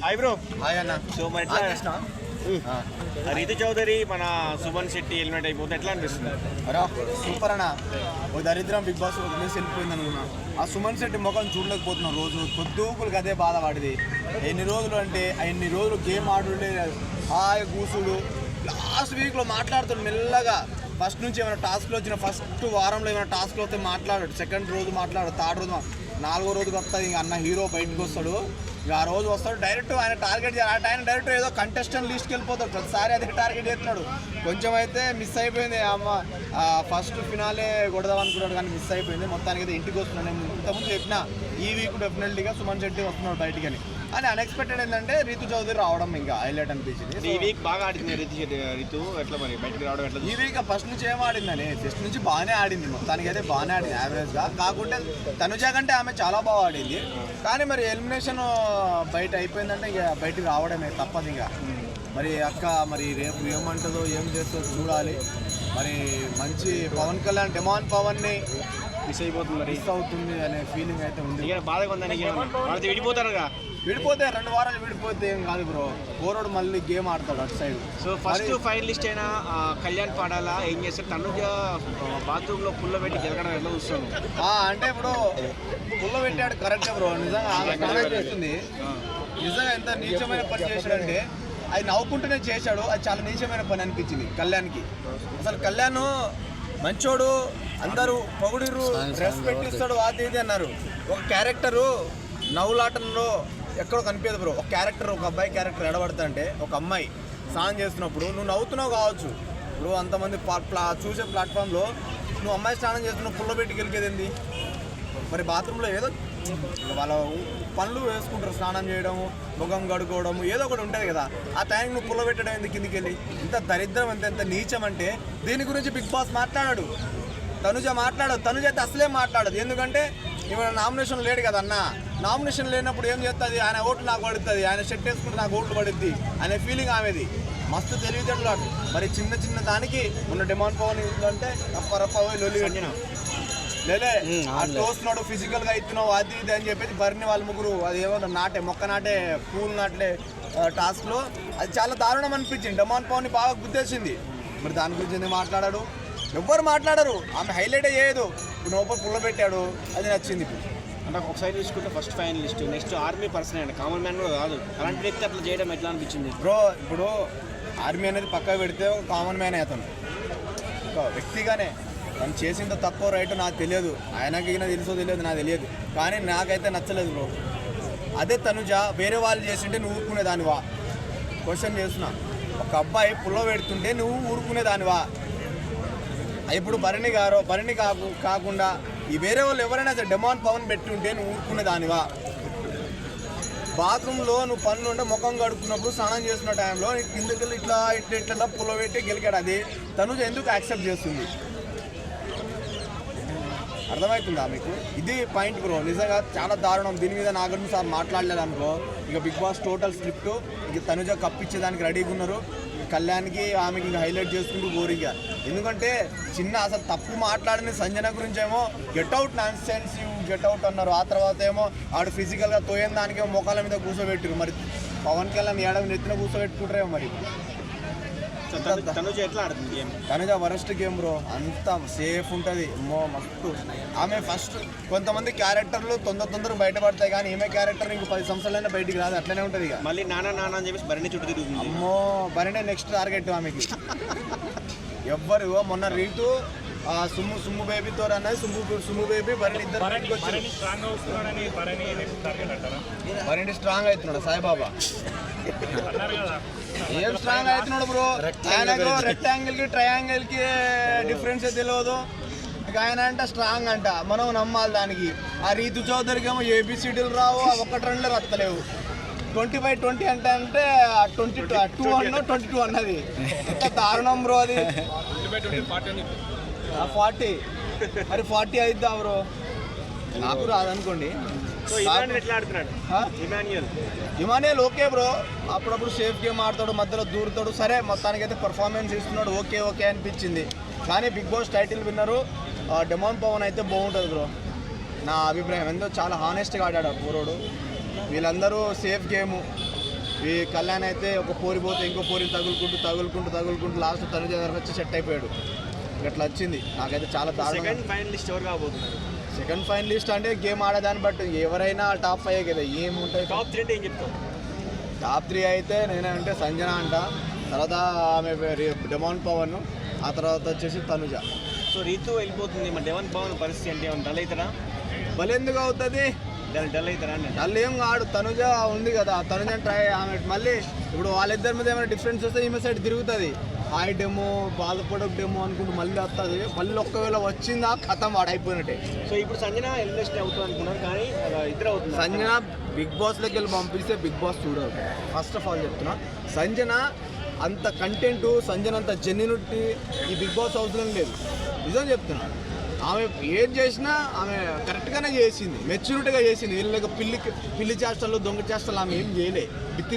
Hi bro hi అన్న. So మరి ఎట్లా? రీతు చౌదరి మన సుమన్ శెట్టి ఎలిమెంట్ అయిపోతే ఎట్లా అనిపిస్తుంది? అరా సూపర్ అన్న. ఓ దరిద్రం బిగ్ బాస్ వదిలేసి వెళ్ళిపోయింది అనుకున్నా. ఆ సుమన్ శెట్టి ముఖం చూడలేకపోతున్నాం రోజు. పొద్దుకులకి అదే బాధ పడింది. ఎన్ని రోజులు అంటే ఆ ఎన్ని రోజులు గేమ్ ఆడుండే హాయ్ కూసుడు లాస్ట్ వీక్లో మాట్లాడుతాడు మెల్లగా. ఫస్ట్ నుంచి ఏమైనా టాస్క్లు వచ్చిన ఫస్ట్ వారంలో ఏమైనా టాస్క్లు వస్తే మాట్లాడాడు సెకండ్ రోజు మాట్లాడు థర్డ్ రోజు నాలుగో రోజుకి వస్తుంది ఇంక అన్న హీరో బయటకు వస్తాడు. ఇక ఆ రోజు వస్తాడు డైరెక్ట్ ఆయన టార్గెట్ చేయాలి. ఆయన డైరెక్ట్ ఏదో కంటెస్టెంట్ లిస్ట్కి వెళ్ళిపోతాడు. ప్రతిసారి అదే టార్గెట్ చేస్తున్నాడు. కొంచెం అయితే మిస్ అయిపోయింది. అమ్మ ఫస్ట్ ఫినాలే కొడదాం అనుకున్నాడు కానీ మిస్ అయిపోయింది. మొత్తానికి అయితే ఇంటికి వస్తున్నాడు నేను ఇంతకుముందు చెప్పిన ఈ వీక్ డెఫినెట్లీగా సుమన్ శెట్టి వస్తున్నాడు బయటికి అని. అని అన్ఎక్స్పెక్టెడ్ ఏంటంటే రీతు చౌదరి రావడం ఇంకా హైలైట్ అనిపించింది. ఈ వీక్ బాగా ఆడింది రీతు రీతు ఎట్లా మరి బయటికి రావడం ఎట్లా ఈ వీక్ ఫస్ట్ నుంచి ఏం ఆడిందని టెస్ట్ నుంచి బాగానే ఆడింది మొత్తానికి అయితే బాగానే ఆడింది యావరేజ్గా. కాకుంటే తనుజ కంటే ఆమె చాలా బాగా ఆడింది. కానీ మరి ఎలిమినేషన్ బయట అయిపోయిందంటే ఇక బయటికి రావడమే తప్పదు ఇక. మరి అక్క మరి రేపు ఏమంటుందో ఏం చేస్తుందో చూడాలి. మరి మంచి పవన్ కళ్యాణ్ డెమాన్ పవన్ని మిస్ అయిపోతుంది మరి. మిస్ అవుతుంది అనే ఫీలింగ్ అయితే ఉంది. ఇక బాధగా ఉందని వాళ్ళతో విడిపోతారుగా. విడిపోతే రెండు వారాలు విడిపోతే ఏం కాదు బ్రో కోరోడు మళ్ళీ గేమ్ ఆడతాడు అటు సైడ్ సో ఫస్ట్ ఫైనలిస్ట్ అయిన కళ్యాణ్ పాడాలా? ఏం చేస్తారు తనుజ బాత్రూమ్లో పుల్ల పెట్టి గెలకడం ఎట్లా చూస్తాను అంటే ఇప్పుడు పుల్ల పెట్టాడు కరెక్ట్ బ్రో నిజంగా ఆమె చేస్తుంది. నిజంగా ఎంత నీచమైన పని చేశాడంటే అది నవ్వుకుంటూనే చేశాడు. అది చాలా నీచమైన పని అనిపించింది కళ్యాణ్కి. అసలు కళ్యాణ్ మంచోడు అందరూ పొగుడిరు రెస్పెక్ట్ ఇస్తాడు అది ఇది అన్నారు. ఒక క్యారెక్టరు నవ్వులాటంలో ఎక్కడో కనిపించదు బ్రో. ఒక క్యారెక్టర్ ఒక అబ్బాయి క్యారెక్టర్ ఎడబడతా అంటే ఒక అమ్మాయి స్నానం చేస్తున్నప్పుడు నువ్వు నవ్వుతున్నావు కావచ్చు. ఇప్పుడు అంతమంది ప్లా- చూసే ప్లాట్ఫామ్లో నువ్వు అమ్మాయి స్నానం చేస్తున్నావు పుల్ల పెట్టి గెలికేది ఏంది మరి బాత్రూంలో ఏదో వాళ్ళ పనులు వేసుకుంటారు స్నానం చేయడం ముఖం కడుక్కోవడం ఏదో ఒకటి ఉంటుంది కదా. ఆ టైంకి నువ్వు పుల్ల పెట్టడం ఎందుకు కిందికి వెళ్ళి ఇంత దరిద్రం ఎంత ఎంత నీచం అంటే దీని గురించి బిగ్ బాస్ మాట్లాడాడు. తనుజ మాట్లాడదు. తనుజ అయితే అసలే మాట్లాడదు. ఎందుకంటే ఇవాళ నామినేషన్ లేడు కదా అన్న. నామినేషన్ లేనప్పుడు ఏం చేస్తుంది? ఆయన ఓట్లు నాకు పడుతుంది. ఆయన షెట్ వేసుకుంటే నాకు ఓట్లు పడుద్ది అనే ఫీలింగ్ ఆమెది. మస్తు తెలివితేటలు మరి చిన్న చిన్న దానికి ఉన్న డిమాండ్ పవన్ అంటే రప్ప రప్ప పోయి లొల్లి లేలే ఆ తోస్తున్నాడు ఫిజికల్గా ఇస్తున్నావు అది ఇది అని చెప్పేసి బరిని వాళ్ళ ముగ్గురు అది ఏమో నాటే మొక్క నాటే పూలు నాటే టాస్క్లో. అది చాలా దారుణం అనిపించింది. డమాన్ పవన్ బాగా గుద్దేసింది మరి దాని గురించి ఎందుకు మాట్లాడాడు? ఎవ్వరు మాట్లాడరు. ఆమె హైలైట్ చేయదు. ఇప్పుడు లోపల పుల్ల పెట్టాడు. అది నచ్చింది ఇప్పుడు. అంటే ఒకసారి చూసుకుంటే first finalist next army person అండి కామన్ మ్యాన్ కూడా కాదు. అలాంటి వ్యక్తి అట్లా చేయడం ఎట్లా అనిపించింది? బ్రో ఇప్పుడు ఆర్మీ అనేది పక్కకు పెడితే ఒక కామన్ మ్యాన్ అతను. ఒక వ్యక్తిగానే. తను చేసిందో తప్పో రైట్ నాకు తెలియదు. ఆయనకి తెలుసో తెలియదు నాకు తెలియదు. కానీ నాకైతే నచ్చలేదు బ్రో అదే తనుజ వేరే వాళ్ళు చేసింటే నువ్వు ఊరుకునేదానివా? క్వశ్చన్ చేస్తున్నా. ఒక అబ్బాయి పుల్ల పెడుతుంటే నువ్వు ఊరుకునేదానివా? ఇప్పుడు భరణి గారు భరణి కాకు కాకుండా ఈ వేరే వాళ్ళు ఎవరైనా సరే డెమాన్ పవన్ పెట్టుంటే నువ్వు ఊరుకునే దానివా? బాత్రూంలో నువ్వు పనులు ఉంటే ముఖం కడుక్కున్నప్పుడు స్నానం చేస్తున్న టైంలో కిందకి ఇట్లా ఇట్లా ఇట్లా పులో పెట్టి గెలికాడు. అది తనుజ ఎందుకు యాక్సెప్ట్ చేస్తుంది? అర్థమవుతుందా మీకు? ఇది పాయింట్ బ్రో నిజంగా చాలా దారుణం. దీని మీద నాగార్జున సార్ మాట్లాడలేదు అనుకో ఇక బిగ్ బాస్ టోటల్ స్క్రిప్ట్ ఇక తనుజ కప్పించేదానికి రెడీగా ఉన్నారు. కళ్యాణ్కి ఆమెకి హైలైట్ చేసుకుంటూ గోరిగా ఎందుకంటే చిన్న అసలు తప్పు మాట్లాడిన సంజన గురించి ఏమో get out nonsense get out అన్నారు. ఆ తర్వాత ఏమో ఆడు ఫిజికల్గా తోయని దానికేమో మోకాల మీద కూర్చోబెట్టారు మరి పవన్ కళ్యాణ్ ఏడాది నెత్తిన కూర్చోబెట్టుకుంటారేమో మరి. తనుజ ఎట్లా ఆడుతుంది game Tanuja worst game bro అంత సేఫ్ ఉంటుంది మో మస్తు ఆమె ఫస్ట్ కొంతమంది క్యారెక్టర్లు తొందర తొందర బయటపడతాయి కానీ ఈమె క్యారెక్టర్ ఇంకో పది సంవత్సరాలైనా బయటికి రాదు అట్లనే ఉంటుంది ఇక మళ్ళీ నానా నానా అని చెప్పేసి భరణి చుట్టూ తిరుగుతుంది అమ్మో బరినే నెక్స్ట్ టార్గెట్ ఆమెకి ఎవ్వరు మొన్న రీతు ఆ సుమ్ము సుమ్ము బేబీతో అన్నది సుమ్ము సుమ్ము బేబీ బరిని ఇద్దరు బయటకు వచ్చారు భరణి స్ట్రాంగ్ భరణి అవుతున్నాడు సాయిబాబా ఏం స్ట్రాంగ్ అవుతున్నాడు బ్రో ఆయనకు రెక్టాంగిల్కి ట్రయాంగిల్కి డిఫరెన్స్ తెలియదు ఆయన అంటే స్ట్రాంగ్ అంట. మనం నమ్మాలి దానికి. ఆ రీతు చౌదరికి ఏమో ఏబిసిడీలు రావు ఆ ఒక్కటి రెండు రత్తలేవు. ట్వంటీ బై ట్వంటీ అంటే అంటే ట్వంటీ టూ టూ అన్న ట్వంటీ టూ అన్నది. ఎంత దారుణం బ్రో అది. ఫార్టీ. మరి ఫార్టీ అయిద్దా బ్రో నాకు రాదనుకోండి. Emmanuel okay bro. అప్పుడప్పుడు సేఫ్ గేమ్ ఆడతాడు మధ్యలో దూరుతాడు. సరే మొత్తానికి అయితే పర్ఫార్మెన్స్ ఇస్తున్నాడు. ఓకే ఓకే అనిపించింది. కానీ big boss title winner demon Pawan అయితే బాగుంటుంది బ్రో. నా అభిప్రాయం. ఎంతో చాలా హానెస్ట్గా ఆడాడు ఆ పూరోడు. వీళ్ళందరూ సేఫ్ గేమ్. ఈ కళ్యాణ్ అయితే ఒక పోరి పోతే ఇంకో పోరిని తగులుకుంటూ తగులుకుంటూ తగులుకుంటూ లాస్ట్ తనుజ దగ్గరకు వచ్చి సెట్ అయిపోయాడు. అట్లా వచ్చింది. నాకైతే చాలా దారుణంగా ఫైనలిస్ట్ ఎవరు కాబోతున్నారు? సెకండ్ ఫైనలిస్ట్ అంటే గేమ్ ఆడేదాన్ని బట్టి ఎవరైనా టాప్ ఫైవ్ కదా ఏముంటాయి? టాప్ త్రీ అంటే ఏం చెప్తావు? టాప్ త్రీ అయితే నేనంటే సంజన అంట తర్వాత ఆమె డెమాన్ పవన్ ఆ తర్వాత వచ్చేసి తనుజ. సో రీతు వెళ్ళిపోతుంది మరి డెవన్ పవన్ పరిస్థితి అంటే ఏమైనా డల్ అవుతారా భలెందుకు అవుతుంది? డల్ డల్ అవుతారా వాళ్ళు ఏం కాడు తనుజ ఉంది కదా తనుజ ట్రై ఆమె మళ్ళీ ఇప్పుడు వాళ్ళిద్దరి మీద ఏమైనా డిఫరెన్స్ వస్తే ఈమె సైడ్ తిరుగుతుంది. హాయ్ డెమో బాధపడక డెమో అనుకుంటూ మళ్ళీ వస్తుంది మళ్ళీ ఒక్కవేళ వచ్చిందా కథం వాడైపోయినట్టే. సో ఇప్పుడు సంజన ఎలిమినేషన్ అవుతుంది అనుకున్నారు కానీ ఇద్దరు అవుతుంది సంజన బిగ్ బాస్లోకి వెళ్ళి పంపిస్తే బిగ్ బాస్ చూడరు. ఫస్ట్ ఆఫ్ ఆల్ చెప్తున్నా. సంజన అంత కంటెంట్ సంజన అంత జెన్యునిటీ ఈ బిగ్ బాస్ హౌస్లో లేదు. నిజం చెప్తున్నా. ఆమె ఏం చేసినా ఆమె కరెక్ట్గానే చేసింది. మెచ్యూరిటీగా చేసింది. వీళ్ళకి పిల్లి పిల్లి చేష్టలు దొంగ చేష్టలు ఆమె ఏం చేయలే.